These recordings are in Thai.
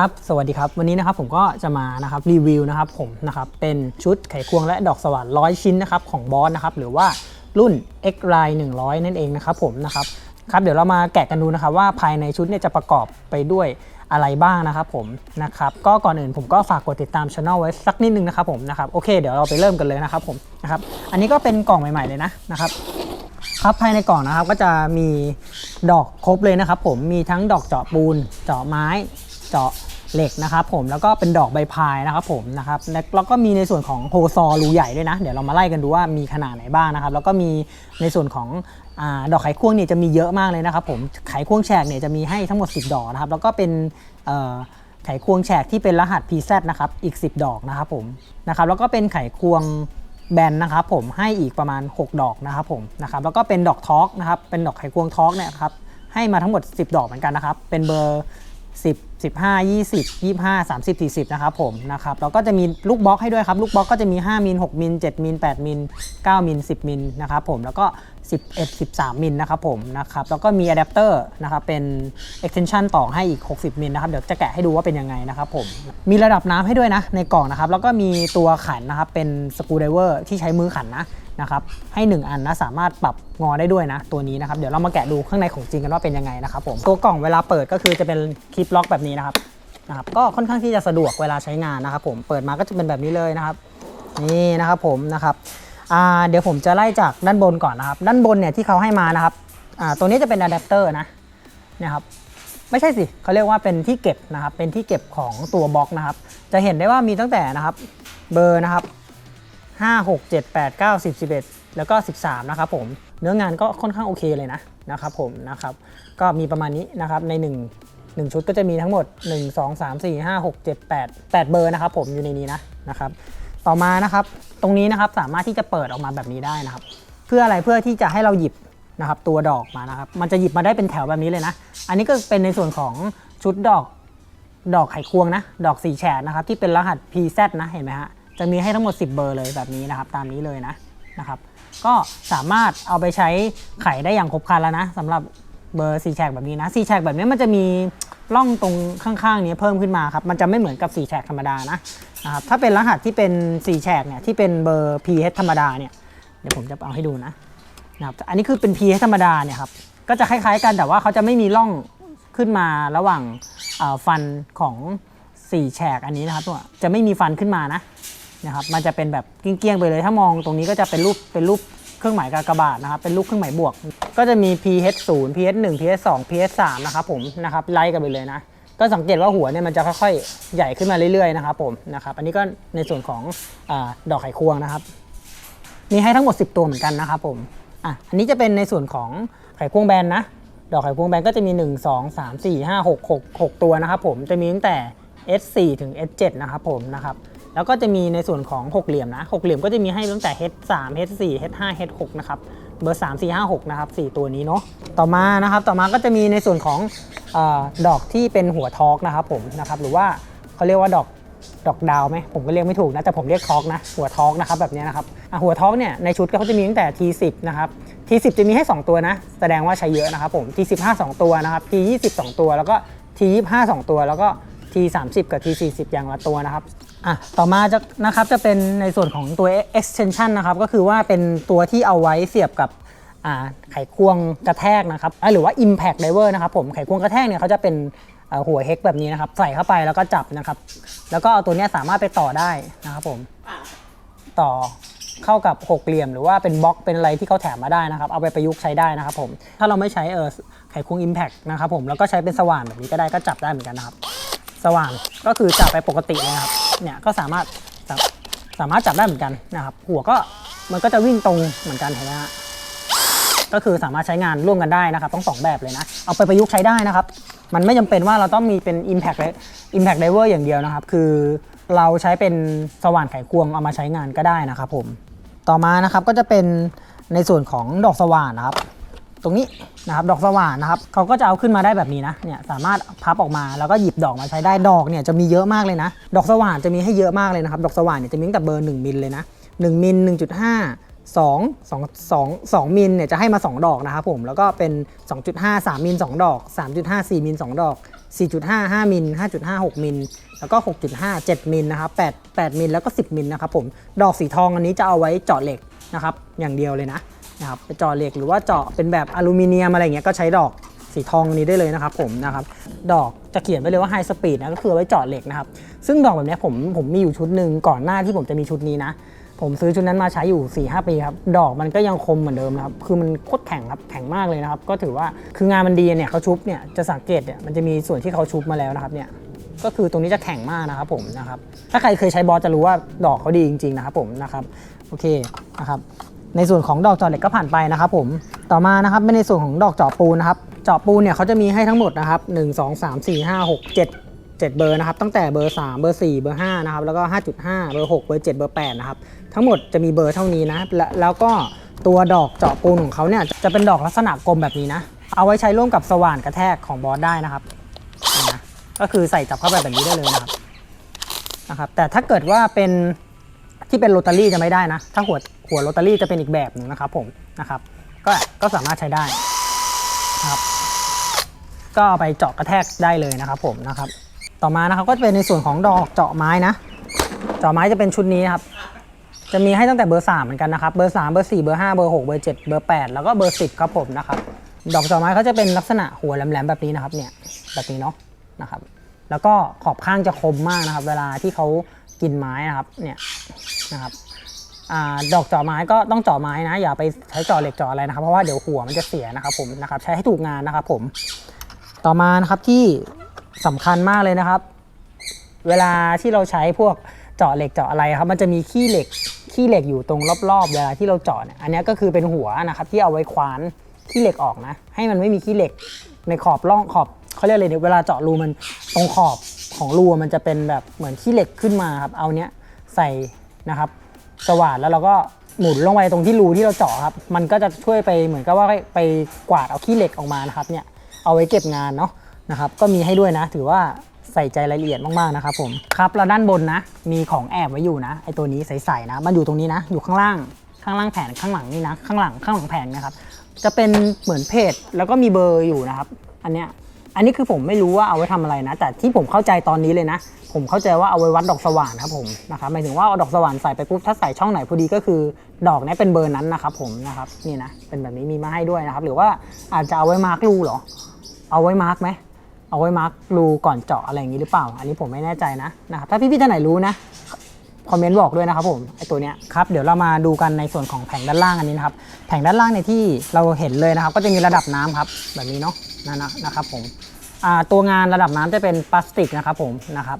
ครับ สวัสดีครับ วันนี้นะครับผมก็จะมานะครับรีวิวนะครับผมนะครับเป็นชุดไขควงและดอกสว่านร้อยชิ้นนะครับของบอสนะครับหรือว่ารุ่น X Line 100 นั่นเองนะครับผมนะครับครับเดี๋ยวเรามาแกะกันดูนะครับว่าภายในชุดเนี่ยจะประกอบไปด้วยอะไรบ้างนะครับผมนะครับก็ก่อนอื่นผมก็ฝากกดติดตามช anel ไว้สักนิดนึงนะครับผมนะครับโอเคเดี๋ยวเราไปเริ่มกันเลยนะครับผมนะครับอันนี้ก็เป็นกล่องใหม่ ๆเลยนะนะครับครับภายในกล่องนะครับก็จะมีดอกครบเลยนะครับผมมีทั้งดอกเจาะปูน เจาะไม้ เจาะ เหล็กนะครับผมแล้วก็เป็นดอกใบพายนะครับผมนะครับแล้วก็มีในส่วนของโฮซอรูใหญ่ด้วยนะ เดี๋ยวเรามาไล่กันดูว่ามีขนาดไหนบ้างนะครับ แล้วก็มีในส่วนของอดอกไขควงเนี่ยจะมีเยอะมากเลยนะครับผมไขควงแฉกเนี่ยจะมีให้ทั้งหมด 10 ดอกนะครับ แล้วก็เป็นไขควงแฉกที่เป็นรหัส PZ นะครับอีก 10 ดอกนะครับผมนะครับแล้วก็เป็นไขควงแบนนะครับผมให้อีกประมาณ 6 ดอกนะครับผมนะครับแล้วก็เป็นดอกทอกนะครับเป็นดอกไขควงทอกเนี่ยครับให้มาทั้งหมด 10 ดอกเหมือนกันนะครับเป็นเบอร์ 10 15 20 25 30 40 นะครับผมนะครับแล้วก็จะมีลูกบล็อกให้ด้วยครับ ลูกบล็อกก็จะมี 5 มิล 6 มิล 7 มิล 8 มิล 9 มิล 10 มิลนะครับผมแล้วก็ 11 13 มิลนะครับผมนะครับแล้วก็มีอะแดปเตอร์นะครับเป็น extension ต่อให้อีก 60 มิลนะครับ เดี๋ยวจะแกะให้ดูว่าเป็นยังไงนะครับผมมีระดับน้ำให้ด้วยนะในกล่องนะครับ แล้วก็มีตัวขันนะครับเป็นสกูไดเวอร์ที่ใช้มือขันนะ นะครับให้1อันนะสามารถปรับงอได้ด้วยนะ ตัวนี้นะครับเดี๋ยวเรามาแกะดูข้างในของจริงกันว่าเป็นยังไงนะครับผมตัวกล่องเวลาเปิดก็คือจะเป็นคลิปล็อกแบบนี้นะครับนะครับก็ค่อนข้างที่จะสะดวกเวลาใช้งานนะครับผมเปิดมาก็จะเป็นแบบนี้เลยนะครับนี่นะครับผมนะครับเดี๋ยวผมจะไล่จากด้านบนก่อนนะครับ ด้านบนเนี่ยที่เขาให้มานะครับตัวนี้จะเป็นอะแดปเตอร์นะนี่ยครับไม่ใช่สิเขาเรียกว่าเป็นที่เก็บนะครับเป็นที่เก็บของตัวบล็อกนะครับ จะเห็นได้ว่ามีตั้งแต่นะครับเบอร์นะครับ 5 6 7 8 9 10 11 แล้วก็ 13 นะครับผม เนื้องานก็ค่อนข้างโอเคเลยนะนะครับผมนะครับ ก็มีประมาณนี้นะครับใน 1 1 ชุดก็จะมีทั้งหมด 1 2 3 4 5 6 7 8 8 เบอร์นะครับผมอยู่ในนี้นะนะครับต่อมานะครับตรงนี้นะครับสามารถที่จะเปิดออกมาแบบนี้ได้นะครับ เพื่ออะไรเพื่อที่จะให้เราหยิบนะครับตัวดอกมานะครับ มันจะหยิบมาได้เป็นแถวแบบนี้เลยนะ อันนี้ก็เป็นในส่วนของชุดดอกดอกไขควงนะ ดอกสีแฉกนะครับที่เป็นรหัส PZ นะเห็นไหมฮะ จะมีให้ทั้งหมด 10 เบอร์เลยแบบนี้นะครับ ตามนี้เลยนะนะครับ ก็สามารถเอาไปใช้ไขได้อย่างครบครันแล้วนะสำหรับเบอร์สีแฉกแบบนี้นะสีแฉกแบบนี้มันจะมีร่องตรงข้างๆนี้เพิ่มขึ้นมาครับ มันจะไม่เหมือนกับสีแฉกธรรมดานะนะครับ ถ้าเป็นรหัสที่เป็นสีแฉกเนี่ยที่เป็นเบอร์ PH ธรรมดาเนี่ย เดี๋ยวผมจะเอาให้ดูนะนะครับ อันนี้คือเป็น PH ธรรมดาเนี่ยครับ ก็จะคล้ายๆกันแต่ว่าเขาจะไม่มีร่องขึ้นมาระหว่างฟันของสี่แฉกอันนี้นะครับตัวจะไม่มีฟันขึ้นมานะ นะครับมันจะเป็นแบบเกี้ยงๆไปเลยถ้ามองตรงนี้ก็จะเป็นรูปเป็นรูปเครื่องหมายกากบาทนะครับเป็นรูปเครื่องหมายบวก ก็จะมี pH 0 pH 1 pH 2 pH 3นะครับผมนะครับไล่กันไปเลยนะก็สังเกตว่าหัวเนี่ยมันจะค่อยๆ ใหญ่ขึ้นมาเรื่อยๆนะครับผมนะครับอันนี้ก็ในส่วนของอดอกไขควงนะครับ มีให้ทั้งหมด 10 ตัวเหมือนกันนะครับผมอะอันนี้จะเป็นในส่วนของไขควงแบนนะดอกไขควงแบนก็จะมี 1 2 3 4 5 6 6 6 ตัวนะครับผมจะมีตั้งแต่ S4 ถึง S7 นะครับผมนะครับ แล้วก็จะมีในส่วนของหกเหลี่ยมนะหกเหลี่ยมก็จะมีให้ตั้งแต่ H3 H4 H5 H6 นะครับเบอร์ 3 4 5 6 นะครับ 4 ตัวนี้เนาะต่อมานะครับต่อมาก็จะมีในส่วนของอดอกที่เป็นหัวทอกนะครับผมนะครับหรือว่าเขาเรียกว่าดอกดอกดาวไหมผมก็เรียกไม่ถูกนะ แต่ผมเรียกทอกนะ หัวทอกนะครับแบบนี้นะครับหัวทอกเนี่ยในชุดเขาจะมีตั้งแต่ T10 นะครับ T10 จะมีให้ 2 ตัวนะ แสดงว่าใช้เยอะนะครับผม T15 2 ตัวนะครับ T20 2 ตัว แล้วก็ T25 2 ตัว แล้วก็ T30 กับ T40 อย่างละตัวนะครับ อะต่อมาจะนะครับจะเป็นในส่วนของตัว extension นะครับก็คือว่าเป็นตัวที่เอาไว้เสียบกับไขควงกระแทกนะครับหรือว่า impact driver นะครับผมไขควงกระแทกเนี่ยเขาจะเป็นหัวเฮกแบบนี้นะครับ ใส่เข้าไปแล้วก็จับนะครับ แล้วก็เอาตัวนี้สามารถไปต่อได้นะครับผมต่อเข้ากับหกเหลี่ยม หรือว่าเป็นบล็อกเป็นอะไรที่เขาแถมมาได้นะครับ เอาไปประยุกต์ใช้ได้นะครับผมถ้าเราไม่ใช้เออไขควง impact นะครับผมแล้วก็ใช้เป็นสว่านแบบนี้ก็ได้ก็จับได้เหมือนกันนะครับ สว่านก็คือจับไปปกติเลยนะครับ เนี่ยก็สามารถสาสามารถจับได้เหมือนกันนะครับ หัวก็มันก็จะวิ่งตรงเหมือนกันเห็นไหมฮะก็คือสามารถใช้งานร่วมกันได้นะครับต้องสองแบบเลยนะ เอาไปประยุกต์ใช้ได้นะครับ มันไม่จำเป็นว่าเราต้องมีเป็น Impact เลย Impact Diver อย่างเดียวนะครับ คือเราใช้เป็นสว่านไขควงเอามาใช้งานก็ได้นะครับผม ต่อมานะครับก็จะเป็นในส่วนของดอกสว่านนะครับ ตรงนี้นะครับดอกสว่านนะครับเขาก็จะเอาขึ้นมาได้แบบนี้นะเนี่ยสามารถพับออกมาแล้วก็หยิบดอกมาใช้ได้ดอกเนี่ยจะมีเยอะมากเลยนะ ดอกสว่านจะมีให้เยอะมากเลยนะครับดอกสว่านเนี่ยจะมีตั้งแต่เบอร์ 1มิลเลยนะ1มิล1.5 2 2 2 2มิลเนี่ยจะให้มา 2 ดอกนะครับผมแล้วก็เป็น 2.5 3มิล2ดอก 3.5 4มิล2ดอก 4.5 5มิล5.5 6มิลแล้วก็ 6.5 7มิลนะครับ8 8มิลแล้วก็ 10มิลนะครับผมดอกสีทองอันนี้จะเอาไว้เจาะเหล็กนะครับอย่างเดียวเลยนะ นะครับไปเจาะเหล็กหรือว่าเจาะเป็นแบบอลูมิเนียมอะไรเงี้ยก็ใช้ดอกสีทองอันนี้ได้เลยนะครับผมนะครับดอกจะเขียนไว้เลยว่าไฮสปีดนะก็คือไว้เจาะเหล็กนะครับซึ่งดอกแบบนี้ผมผมมีอยู่ชุดหนึ่งก่อนหน้าที่ผมจะมีชุดนี้นะ ผมซื้อชุดนั้นมาใช้อยู่4ีหปีครับดอกมันก็ยังคมเหมือนเดิมนะครับคือมันโคตรแข็งครับแข็งมากเลยนะครับก็ถือว่าคืองานมันดีเนี่ยเขาชุบเนี่ยจะสังเกตเนี่ยมันจะมีส่วนที่เขาชุบมาแล้วนะครับเนี่ยก็คือตรงนี้จะแข็งมากนะครับผมนะครับถ้าใครเคยใช้บอสจะรู้ว่าดอกเขาดีจริงๆนะครับผมนะครับโอเคนะครับ ในส่วนของดอกจาะเหล็กก็ผ่านไปนะครับผมต่อมานะครับเป็นในส่วนของดอกเจาะปูนนะครับเจาะปูนเนี่ยเขาจะมีให้ทั้งหมดนะครับ1 2 3 4 5 6 7 7 เบอร์นะครับตั้งแต่เบอร์ 3 เบอร์ 4 เบอร์5นะครับแล้วก็ 5.5 เบอร์ 6 เบอร์ 7 เบอร์ 8 นะครับ ทั้งหมดจะมีเบอร์เท่านี้นะและแล้วก็ตัวดอกเจาะปูนของเขาเนี่ยจะเป็นดอกลักษณะกลมแบบนี้นะ เอาไว้ใช้ร่วมกับสว่านกระแทกของบอสได้นะครับนะก็คือใส่จับเข้าไปแบบนี้ได้เลยนะครับนะครับ แต่ถ้าเกิดว่าเป็น ที่เป็นโรตารี่จะไม่ได้นะ ถ้าหัวหัวโรตารี่จะเป็นอีกแบบหนึ่งนะครับผมนะครับก็ก็สามารถใช้ได้นะครับก็ไปเจาะกระแทกได้เลยนะครับผมนะครับ ต่อมานะครับก็จะเป็นในส่วนของดอกเจาะไม้นะเจาะไม้จะเป็นชุดนี้นครับ จะมีให้ตั้งแต่เบอร์ 3 เหมือนกันนะครับ เบอร์ 3 เบอร์ 4 เบอร์ 5 เบอร์ 6 เบอร์ 7 เบอร์ 8 แล้วก็เบอร์ 10 ครับผมนะครับ ดอกเจาะไม้เขาจะเป็นลักษณะหัวแหลมๆแบบนี้นะครับเนี่ยแบบนี้เนาะนะครับ แล้วก็ขอบข้างจะคมมากนะครับ เวลาที่เขากินไม้นะครับเนี่ย นะครับอดอกจาะไม้ก็ต้องจาะไม้นะ อย่าไปใช้จาะเหล็กจาะอะไรนะครับ เพราะว่าเดี๋ยวหัวมันจะเสียนะครับผมนะครับใช้ให้ถูกงานนะครับผมต่อมานะครับที่สำคัญมากเลยนะครับ เวลาที่เราใช้พวกเจาะเหล็กเจาะอะไรครับ มันจะมีขี้เหล็กขี้เหล็กอยู่ตรงรอบๆเวลาที่เราเจาะเนี่ยอันนี้ก็คือเป็นหัวนะครับ ที่เอาไว้คว้านขี้เหล็กออกนะ ให้มันไม่มีขี้เหล็กในขอบร่องขอบเขาเรียกอะไรเนี่ยเวลาเจาะรูมันตรงขอบของรูมันจะเป็นแบบเหมือนขี้เหล็กขึ้นมาครับเอาเนี้ยใส่ นะครับสว่านแล้วเราก็หมุนลงไปตรงที่รูที่เราเจาะครับ มันก็จะช่วยไปเหมือนกับว่าไปกวาดเอาขี้เหล็กออกมานะครับเนี่ยเอาไว้เก็บงานเนาะนะครับก็มีให้ด้วยนะ ถือว่าใส่ใจรายละเอียดมากๆนะครับผมครับแล้วด้านบนนะ มีของแอบไว้อยู่นะไอตัวนี้ใสๆนะ มันอยู่ตรงนี้นะ อยู่ข้างล่างข้างล่างแผ่นข้างหลังนี่นะ ข้างหลังข้างหลังแผ่นนะครับ จะเป็นเหมือนเพจแล้วก็มีเบอร์อยู่นะครับ อันเนี้ย อันนี้คือผมไม่รู้ว่าเอาไว้ทำอะไรนะ แต่ที่ผมเข้าใจตอนนี้เลยนะ ผมเข้าใจว่าเอาไว้วัดดอกสว่านครับผมนะครับหมายถึงว่าเอาดอกสว่านใส่ไปปุ๊บถ้าใส่ช่องไหนพอดีก็คือ ดอกนี้เป็นเบอร์นั้นนะครับผมนะครับนี่นะเป็นแบบนี้มีมาให้ด้วยนะครับ หรือว่าอาจจะเอาไว้มาร์กรูเหรอ เอาไว้มาร์กไหมเอาไว้มาร์กรูก่อนเจาะอะไรอย่างนี้หรือเปล่า อันนี้ผมไม่แน่ใจนะนะครับถ้าพี่ๆท่านไหนรู้นะ คอมเมนต์บอกด้วยนะครับผมไอตัวเนี้ยครับเดี๋ยวเรามาดูกันในส่วนของแผงด้านล่างอันนี้นะครับแผงด้านล่างในที่เราเห็นเลยนะครับ ก็จะมีระดับน้ำครับแบบนี้เนาะนะนะนะครับผมตัวงานระดับน้ำจะเป็นพลาสติกนะครับผมนะครับ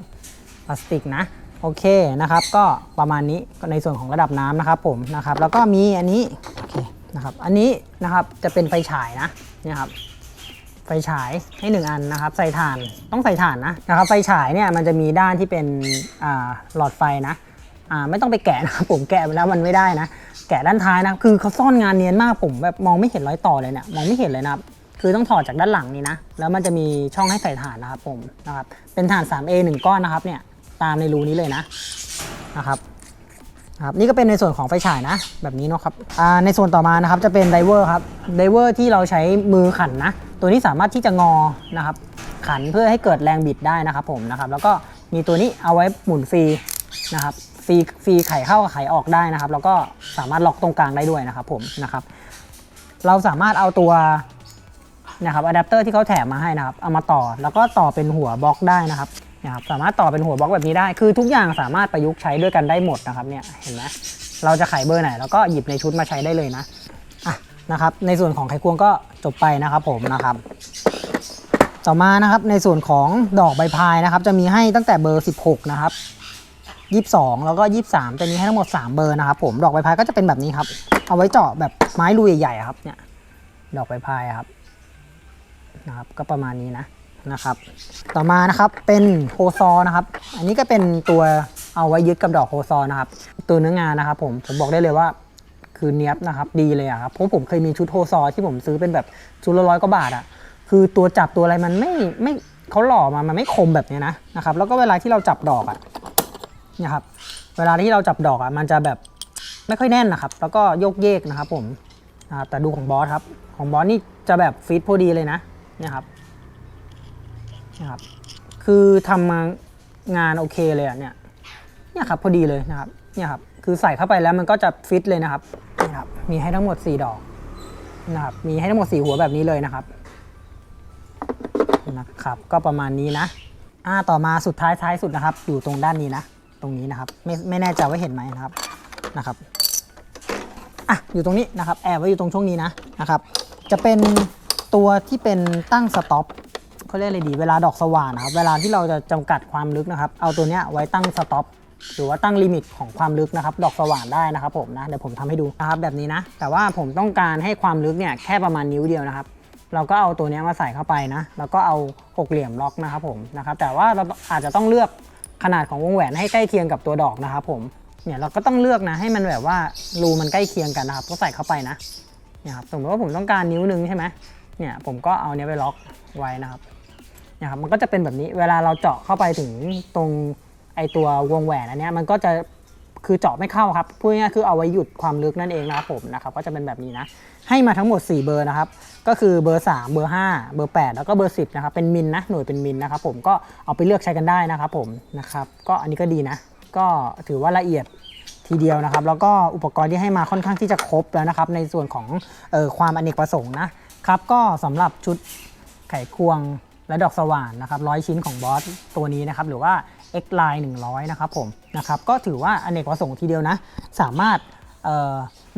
พลาสติกนะโอเคนะครับก็ประมาณนี้ในส่วนของระดับน้ำนะครับผมนะครับแล้วก็มีอันนี้โอเคนะครับอันนี้นะครับจะเป็นไฟฉายนะเนี่ยครับไฟฉายให้หนึ่งอันนะครับใส่ถ่านต้องใส่ถ่านนะนะครับไฟฉายเนี่ยมันจะมีด้านที่เป็นหลอดไฟนะ ไม่ต้องไปแกะนะครับผมแกะไปแล้วมันไม่ได้นะ แกะด้านท้ายนะคือเขาซ่อนงานเนียนมากผมแบบมองไม่เห็นรอยต่อเลยเนี่ยมองไม่เห็นเลยนะครับคือต้องถอดจากด้านหลังนี่นะ แล้วมันจะมีช่องให้ใส่ถ่านนะครับผมนะครับ เป็นถ่าน 3A 1 ก้อนนะครับเนี่ยตามในรูนี้เลยนะนะครับครับนี่ก็เป็นในส่วนของไฟฉายนะ แบบนี้เนาะครับอ่าในส่วนต่อมานะครับจะเป็นไดเวอร์ครับไดเวอร์ที่เราใช้มือขันนะ ตัวนี้สามารถที่จะงอนะครับ ขันเพื่อให้เกิดแรงบิดได้นะครับผมนะครับ แล้วก็มีตัวนี้เอาไว้หมุนฟรีนะครับ ฟรีฟรีไขเข้ากับไขออกได้นะครับ แล้วก็สามารถล็อกตรงกลางได้ด้วยนะครับผมนะครับ เราสามารถเอาตัวนะครับอะแดปเตอร์ที่เขาแถมมาให้นะครับเอามาต่อแล้วก็ต่อเป็นหัวบล็อกได้นะครับนะครับสามารถต่อเป็นหัวบล็อกแบบนี้ได้ คือทุกอย่างสามารถประยุกต์ใช้ด้วยกันได้หมดนะครับเนี่ยเห็นไหมเราจะไขเบอร์ไหนเราก็หยิบในชุดมาใช้ได้เลยนะอะนะครับในส่วนของไขควงก็จบไปนะครับผมนะครับ ต่อมานะครับในส่วนของดอกใบพายนะครับ จะมีให้ตั้งแต่เบอร์ 16 นะครับ 22 แล้วก็ 23จะมีให้ทั้งหมด 3 เบอร์นะครับผมดอกใบพายก็จะเป็นแบบนี้ครับ เอาไว้เจาะแบบไม้รูใหญ่ๆครับเนี่ยดอกใบพายครับนะครับ ก็ประมาณนี้นะนะครับ ต่อมานะครับเป็นโฮซอนะครับ อันนี้ก็เป็นตัวเอาไว้ยึดกับดอกโฮซอนะครับ ตัวเนื้องานนะครับ ผมผมบอกได้เลยว่าคือเนี้ยบนะครับดีเลยอะครับเพราะผมเคยมีชุดโฮซอที่ผมซื้อเป็นแบบชุดละร้อยกว่าบาทอะคือตัวจับตัวอะไรมันไม่ไม่เขาหล่อมามันไม่คมแบบนี้นะนะครับแล้วก็เวลาที่เราจับดอกอะ นะครับ เวลาที่เราจับดอกอะมันจะแบบไม่ค่อยแน่นนะครับ แล้วก็โยกเยกนะครับ ผมนะครับแต่ดูของบอสครับ ของบอสนี่จะแบบฟิตพอดีเลยนะเนี่ยครับเนี่ยครับ คือทำมางานโอเคเลยอะเนี่ยเนี่ยครับพอดีเลยนะครับเนี่ยครับคือใส่เข้าไปแล้วมันก็จะฟิตเลยนะครับนี่ครับ มีให้ทั้งหมด 4 ดอกนะครับ มีให้ทั้งหมด 4 หัวแบบนี้เลยนะครับนะครับ ก็ประมาณนี้นะอ่าต่อมาสุดท้ายท้ายสุดนะครับ อยู่ตรงด้านนี้นะ ตรงนี้นะครับ ไม่ไม่แน่ใจว่าเห็นไหมนะครับนะครับอะอยู่ตรงนี้นะครับแอบไว้อยู่ตรงช่วงนี้นะนะครับจะเป็นตัวที่เป็นตั้งสต็อปเขาเรียกอะไรดีเวลาดอกสว่านนะครับ เวลาที่เราจะจำกัดความลึกนะครับ เอาตัวเนี้ยไว้ตั้งสต็อปหรือว่าตั้งลิมิตของความลึกนะครับ ดอกสว่านได้นะครับผมนะเดี๋ยวผมทำให้ดูนะครับแบบนี้นะ แต่ว่าผมต้องการให้ความลึกเนี่ยแค่ประมาณนิ้วเดียวนะครับ เราก็เอาตัวนี้มาใส่เข้าไปนะ แล้วก็เอาหกเหลี่ยมล็อกนะครับผมนะครับ แต่ว่าเราอาจจะต้องเลือก ขนาดของวงแหวนให้ใกล้เคียงกับตัวดอกนะครับผมเนี่ยเราก็ต้องเลือกนะให้มันแบบว่ารูมันใกล้เคียงกันนะครับก็ใส่เข้าไปนะเนี่ยครับสมมติว่าผมต้องการนิ้วนึงใช่ไหมเนี่ยผมก็เอาเนี้ยไปล็อกไว้นะครับนะครับมันก็จะเป็นแบบนี้เวลาเราเจาะเข้าไปถึงตรงไอตัววงแหวนอันเนี้ยมันก็จะ คือเจาะไม่เข้าครับพูดง่ายๆคือเอาไว้หยุดความลึกนั่นเองนะครับผมนะครับก็จะเป็นแบบนี้นะ ให้มาทั้งหมด 4 เบอร์นะครับ ก็คือเบอร์ 3 เบอร์ 5 เบอร์ 8 แล้วก็เบอร์ 10นะครับเป็นมิลนะหน่วยเป็นมิลนะครับผมก็เอาไปเลือกใช้กันได้นะครับผมนะครับก็อันนี้ก็ดีนะ ก็ถือว่าละเอียดทีเดียวนะครับ แล้วก็อุปกรณ์ที่ให้มาค่อนข้างที่จะครบแล้วนะครับ ในส่วนของออความอเนกประสงค์นะครับก็สำหรับชุดไขควงและดอกสว่านนะครับร้อยชิ้นของบอสตัวนี้นะครับหรือว่า X Line 100 นะครับผมนะครับก็ถือว่าอเนกประสงค์ทีเดียวนะ สามารถ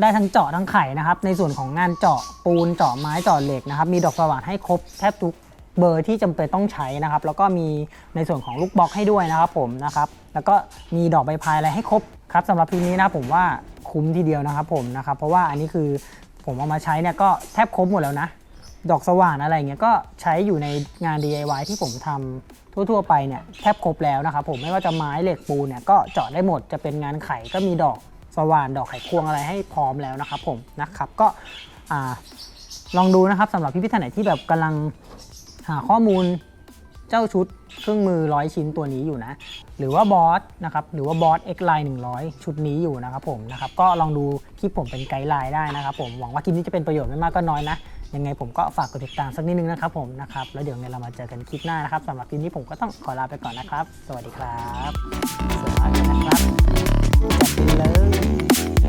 ได้ทั้งเจาะทั้งไข่นะครับ ในส่วนของงานเจาะปูนเจาะไม้เจาะเหล็กนะครับ มีดอกสว่านให้ครบแทบทุกเบอร์ที่จำเป็นต้องใช้นะครับ แล้วก็มีในส่วนของลูกบล็อกให้ด้วยนะครับผมนะครับ แล้วก็มีดอกใบพายอะไรให้ครบครับสำหรับทีนี้นะผมว่าคุ้มทีเดียวนะครับผมนะครับ เพราะว่าอันนี้คือผมเอามาใช้เนี่ยก็แทบครบหมดแล้วนะ ดอกสว่านอะไรเงี้ยก็ใช้อยู่ในงาน DIY ที่ผมทำ ทั่วๆไปเนี่ยแทบครบแล้วนะครับผมไม่ว่าจะไม้เหล็กปูนเนี่ยก็เจาะได้หมดจะเป็นงานไขก็มีดอกสว่านดอกไขควงอะไรให้พร้อมแล้วนะครับผมนะครับก็ลองดูนะครับสำหรับพี่พี่ท่านไหนที่แบบกำลังหาข้อมูลเจ้าชุดเครื่องมือร้อยชิ้นตัวนี้อยู่นะ หรือว่าบอสนะครับหรือว่าบอส X Line 100 ชุดนี้อยู่นะครับผมนะครับก็ลองดูคลิปผมเป็นไกด์ไลน์ได้นะครับผมหวังว่าคลิปนี้จะเป็นประโยชน์ไม่มากก็น้อยนะ ยังไงผมก็ฝากกดติดตามสักนิดนึงนะครับผมนะครับ แล้วเดี๋ยวไงเรามาเจอกันคลิปหน้านะครับสำหรับคลิปนี้ผมก็ต้องขอลาไปก่อนนะครับ สวัสดีครับสวัสดีนะครับจัดไปเลย